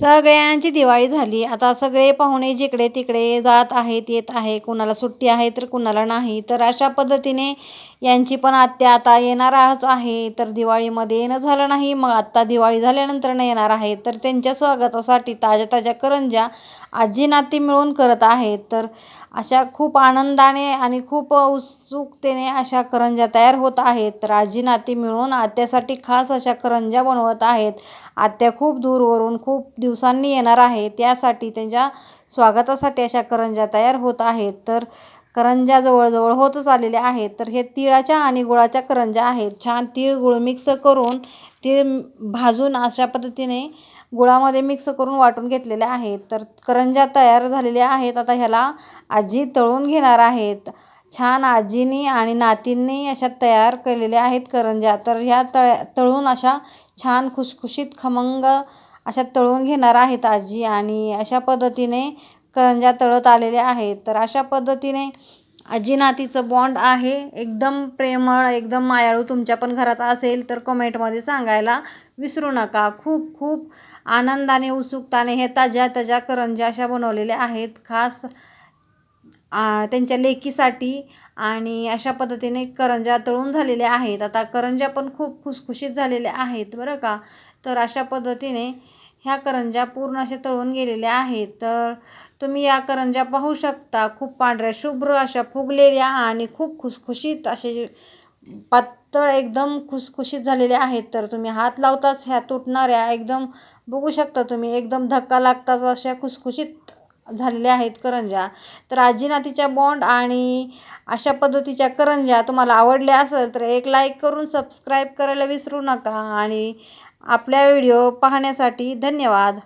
सगळ्यांची दिवाळी झाली. आता सगळे पाहुणे जिकडे तिकडे जात आहेत येत आहे कुणाला सुट्टी आहे तर कुणाला नाही. तर अशा पद्धतीने यांची पण आत्या आता येणारच आहे. तर दिवाळीमध्ये येणं झालं नाही. मग आत्ता दिवाळी झाल्यानंतर न येणार आहे. तर त्यांच्या स्वागतासाठी ताज्या ताज्या करंज्या आजी नाती मिळून करत आहेत. तर अशा खूप आनंदाने आणि खूप उत्सुकतेने अशा करंज्या तयार होत आहेत. तर आजी नाती मिळून आत्यासाठी खास अशा करंज्या बनवत आहेत. आत्या खूप दूरवरून खूप दिवसांनी येणार आहे. त्यासाठी त्यांच्या स्वागतासाठी अशा करंज्या तयार होत आहेत. तर करंज्या जवळजवळ होतच आलेल्या आहेत. तर हे तिळाच्या आणि गुळाच्या करंज्या आहेत. छान तीळ गुळ मिक्स करून तीळ भाजून अशा पद्धतीने गुळामध्ये मिक्स करून वाटून घेतलेल्या आहेत. तर करंज्या तयार झालेल्या आहेत. आता ह्याला आजी तळून घेणार आहेत. छान आजीनी आणि नातींनी अशा तयार केलेल्या आहेत करंज्या तर ह्या तळ तळून अशा छान खुशखुशीत खमंग अशा तळून घेणार आहेत आजी आणि अशा पद्धतीने करंज्या तळत आलेल्या आहेत. तर अशा पद्धतीने आजी नातीचं बॉन्ड आहे. एकदम प्रेमळ एकदम मायाळू तुमच्या पण घरात असेल तर कमेंटमध्ये सांगायला विसरू नका. खूप खूप आनंदाने उत्सुकताने हे ताज्या ताज्या करंज्या अशा बनवलेल्या आहेत. खास त्यांच्या लेकीसाठी आणि अशा पद्धतीने करंज्या तळून झालेल्या आहेत. आता करंज्या पण खूप खुसखुशीत झालेल्या आहेत बरं का. तर अशा पद्धतीने ह्या करंज्या पूर्ण अशा तळून गेलेल्या आहेत. तर तुम्ही या करंज्या पाहू शकता. खूप पांढऱ्या शुभ्र अशा फुगलेल्या आणि खूप खुसखुशीत असे पातळ एकदम खुसखुशीत झालेले आहेत. तर तुम्ही हात लावताच ह्या तुटणाऱ्या एकदम बघू शकता तुम्ही एकदम धक्का लागताच अशा खुसखुशीत झालेल्या आहेत करंज्या तर आजीनातीच्या बॉन्ड आणि अशा पद्धतीच्या करंज्या तुम्हाला आवडल्या असेल तर एक लाईक करून सबस्क्राईब करायला विसरू नका आणि आपल्या व्हिडिओ पाहण्यासाठी धन्यवाद.